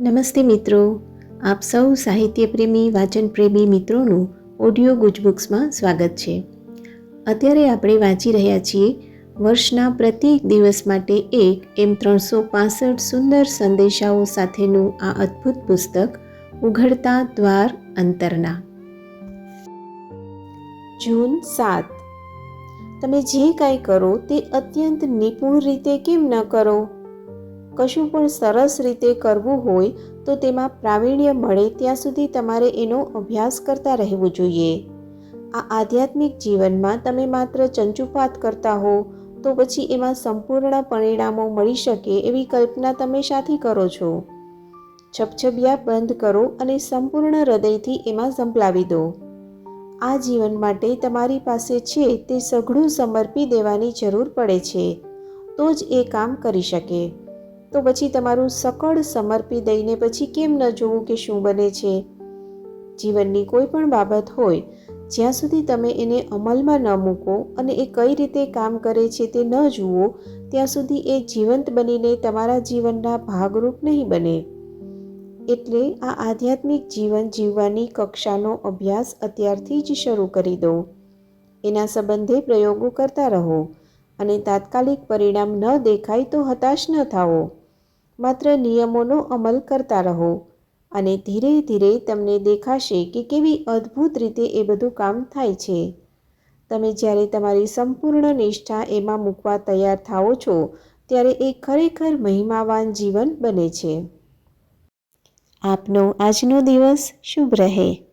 નમસ્તે મિત્રો. આપ સૌ સાહિત્યપ્રેમી વાચન પ્રેમી મિત્રોનું ઓડિયો ગુજબુક્સમાં સ્વાગત છે. અત્યારે આપણે વાંચી રહ્યા છીએ વર્ષના પ્રત્યેક દિવસ માટે એક એમ ત્રણસો પાસઠ સુંદર સંદેશાઓ સાથેનું આ અદ્ભુત પુસ્તક, ઉઘડતા દ્વાર અંતરના. જૂન સાત. તમે જે કાંઈ કરો તે અત્યંત નિપુણ રીતે કેમ ન કરો? કશું પણ સરસ રીતે કરવું હોય તો તેમાં પ્રાવીણ્ય મળે ત્યાં સુધી તમારે એનો અભ્યાસ કરતા રહેવું જોઈએ. આ આધ્યાત્મિક જીવનમાં તમે માત્ર ચંચુપાત કરતા હો, તો પછી એમાં સંપૂર્ણ પરિણામો મળી શકે એવી કલ્પના તમે શાથી કરો છો. છપછબિયા બંધ કરો અને સંપૂર્ણ હૃદયથી એમાં ઝંપલાવી દો. આ જીવન માટે તમારી પાસે છે તે સઘળું સમર્પી દેવાની જરૂર પડે છે, તો જ એ કામ કરી શકે. તો પછી તમારું સકળ સમર્પી દઈને પછી કેમ ન જોવું કે શું બને છે? જીવનની કોઈ પણ બાબત હોય, જ્યાં સુધી તમે એને અમલમાં ન મૂકો અને એ કઈ રીતે કામ કરે છે તે ન જુઓ, ત્યાં સુધી એ જીવંત બનીને તમારા જીવનના ભાગરૂપ નહીં બને. એટલે આ આધ્યાત્મિક જીવન જીવવાની કક્ષાનો અભ્યાસ અત્યારથી જ શરૂ કરી દો. એના સંબંધે પ્રયોગો કરતા રહો. અને તાત્કાલિક પરિણામ ન દેખાય તો હતાશ ન થાઓ. માત્ર નિયમોનો અમલ કરતા રહો અને ધીરે ધીરે તમને દેખાશે કે કેવી અદ્ભુત રીતે એ બધું કામ થાય છે. તમે જ્યારે તમારી સંપૂર્ણ નિષ્ઠા એમાં મૂકવા તૈયાર થાઓ છો, ત્યારે એ ખરેખર મહિમાવાન જીવન બને છે. આપનો આજનો દિવસ શુભ રહે.